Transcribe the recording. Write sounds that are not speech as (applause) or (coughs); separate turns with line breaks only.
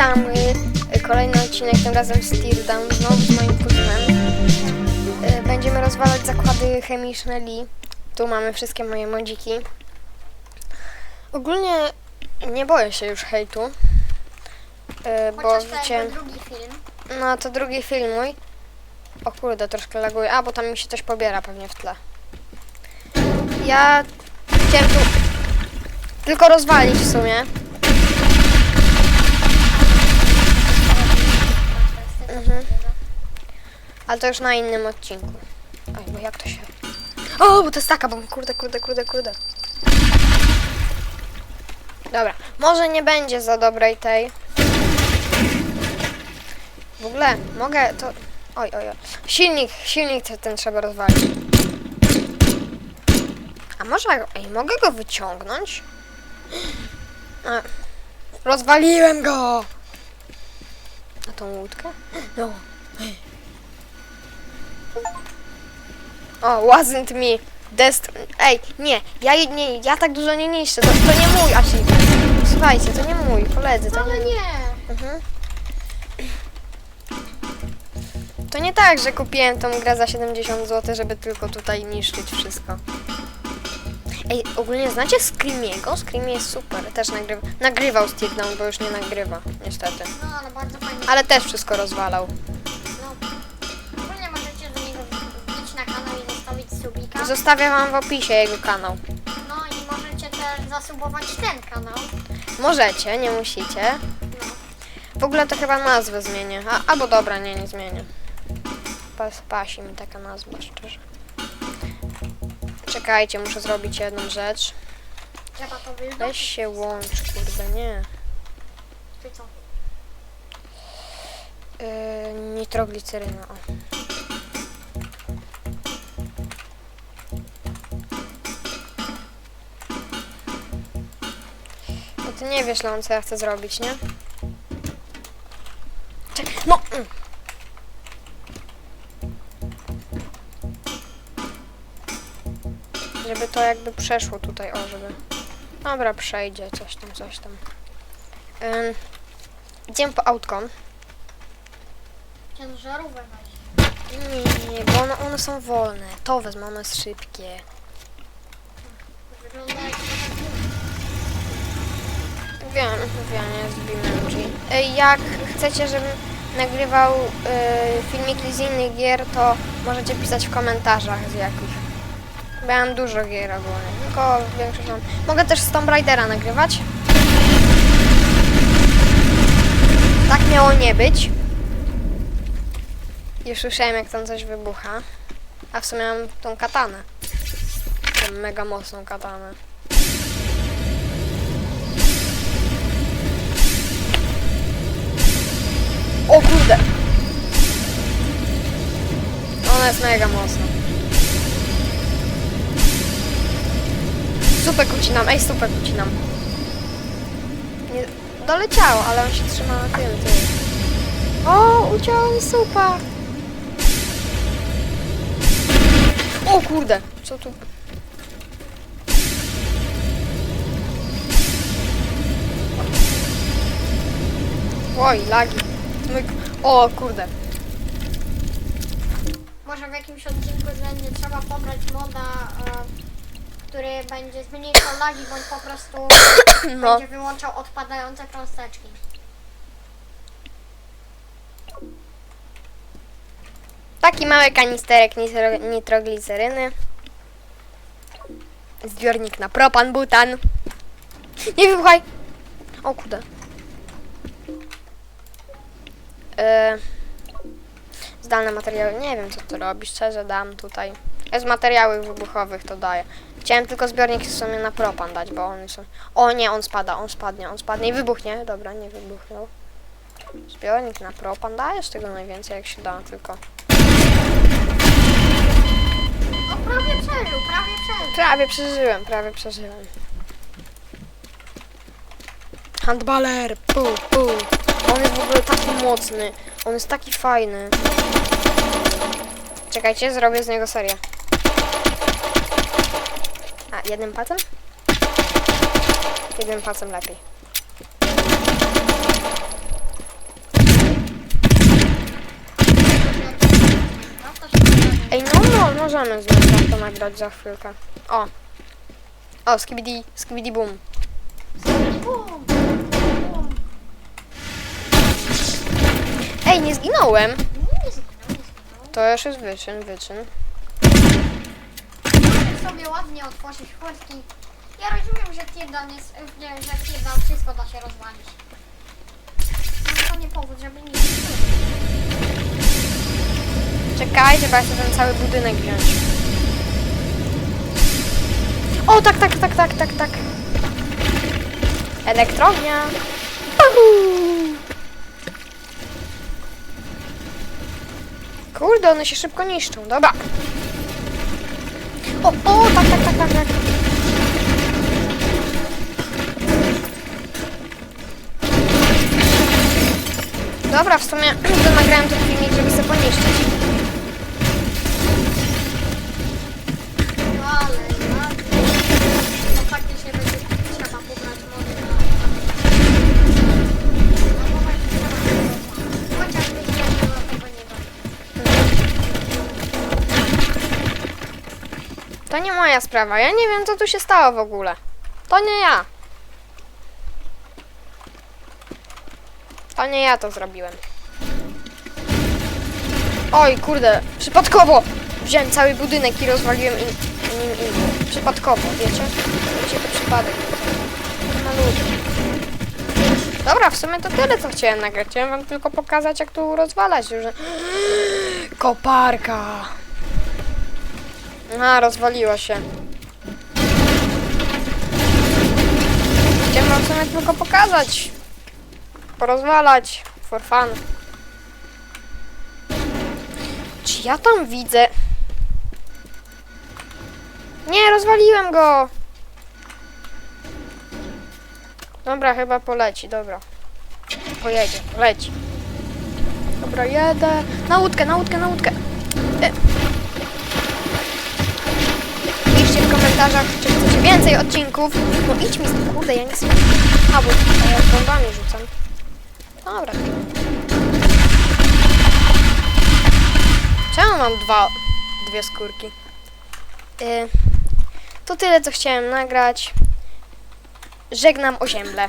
Witamy! Kolejny odcinek, tym razem z Teardown, znowu z moim kuzynem. Y, Będziemy rozwalać zakłady chemiczne Lee. Tu mamy wszystkie moje modziki. Ogólnie nie boję się już hejtu. y, Bo wiecie,
jakby drugi film.
no to drugi film mój. O kurde, troszkę laguje. A, bo tam mi się coś pobiera pewnie w tle. Ja chciałem tu tylko rozwalić w sumie. Mhm. Ale to już na innym odcinku. Oj, bo jak to się... O, bo to jest taka, bo kurde, kurde, kurde, kurde. Dobra, może nie będzie za dobrej tej. W ogóle, mogę to... Oj, oj, oj. Silnik, silnik te- ten trzeba rozwalić. A może... Ej, mogę go wyciągnąć? A, rozwaliłem go! Na tą łódkę? No. O, wasn't me. Dest... Ej, nie, ja nie, ja tak dużo nie niszczę, to, to nie mój achievement. Słuchajcie, to nie mój, koledzy, to
Ale
nie...
nie!
Mhm. To nie tak, że kupiłem tą grę za 70 zł, żeby tylko tutaj niszczyć wszystko. Ej, ogólnie znacie Screamiego? Screamy jest super, też nagrywa, nagrywał Steeldown, bo już nie nagrywa, niestety.
No, ale bardzo fajnie.
Ale też wszystko rozwalał.
No. Ogólnie możecie do niego wbić na kanał i zostawić subika.
Zostawię wam w opisie jego kanał.
No i możecie też zasubować ten kanał.
Możecie, nie musicie.
No.
W ogóle to chyba nazwę zmienię. A, albo dobra, nie, nie zmienię. Pas, pasi mi taka nazwa, szczerze. Czekajcie, muszę zrobić jedną rzecz.
Trzeba to wyjść.
Weź się łącz, kurde, nie.
Ty co?
Yy, nitrogliceryna, o. No ty nie wiesz, Leon, co ja chcę zrobić, nie? Czekaj, no! mm. Żeby to jakby przeszło tutaj, o, żeby... Dobra, przejdzie, coś tam, coś tam. Ym, idziemy po autko.
Ciężarówkę.
Nie, nie, bo one, one są wolne. To wezmę, ono jest szybkie.
Wygląda jak
Wiem, wiem, jest BeamNG. Ej, Jak chcecie, żebym nagrywał y, filmiki z innych gier, to możecie pisać w komentarzach z jakich. Bo ja mam dużo gier ogólnie, tylko większość mam. Mogę też z Tomb Raidera nagrywać. Tak miało nie być. Już słyszałem, jak tam coś wybucha. A w sumie mam tą katanę. Tą mega mocną katanę. O kurde! Ona jest mega mocna. Supek ucinam, ej, supek ucinam. Nie, doleciało, ale on się trzyma na tym, tym. O, uciąłem supa! O kurde, co tu? Oj, lagi. Myk. O kurde.
Może w jakimś odcinku będzie trzeba pobrać moda, który będzie zmniejszał lagi, bądź po prostu (coughs)
No.
będzie wyłączał odpadające cząsteczki.
Taki mały kanisterek nitro, nitrogliceryny. Zbiornik na propan, butan. Nie wybuchaj! O kurde. Yy, zdalne materiały. Nie wiem co to robi, szczerze dam tutaj. Z materiałów wybuchowych to daję. Chciałem tylko zbiornik w sumie na propan dać, bo on są... O nie, on spada, on spadnie, on spadnie i wybuchnie. Dobra, nie wybuchnął. Zbiornik na propan dajesz tego najwięcej jak się da, tylko...
No prawie przeżył, prawie przeżył.
Prawie przeżyłem, prawie przeżyłem. Handballer, pu, pu. On jest w ogóle taki mocny. On jest taki fajny. Czekajcie, zrobię z niego serię. A, jednym palcem? Jednym palcem lepiej. Ej, no, no możemy zmienić to nagrać za chwilkę. O! O, skibidi, skibidi boom. Ej, nie zginąłem! To już jest wyczyn, wyczyn.
Sobie ładnie otworzyć chłodki. Ja rozumiem, że Tirdan jest, nie, że Tirdan wszystko da się rozwalić. To nie powód, żeby nie
Czekajcie, bo ja ten cały budynek wziąć. O, tak, tak, tak, tak, tak, tak. Elektrownia. Uhu. Kurde, one się szybko niszczą. Dobra. O, o, tak, tak, tak, tak, tak. Dobra, w sumie (clears throat) nagrałem ten filmik, żeby sobie poniszczyć.
To nie
moja sprawa. Ja nie wiem, co tu się stało w ogóle. To nie ja. To nie ja to zrobiłem. Oj, kurde, przypadkowo wziąłem cały budynek i rozwaliłem in, inny. Przypadkowo, wiecie? Wiecie, to przypadek. Malutki. Dobra, w sumie to tyle, co chciałem nagrać. Chciałem wam tylko pokazać, jak tu rozwalać. Że... (gasps) Koparka. A, rozwaliło się. Chciałem wam w sumie tylko pokazać. Porozwalać. For fun. Czy ja tam widzę... Nie, rozwaliłem go! Dobra, chyba poleci, dobra. Pojedzie, leci. Dobra, jedę. Na łódkę, na łódkę, na łódkę. Komentarzach, czy chcecie więcej odcinków. No idź mi z kurde, ja nie słyszę. A, bo ja bombami rzucam. Dobra. Czemu mam dwa, dwie skórki? Y, to tyle, co chciałem nagrać. Żegnam o ziemle.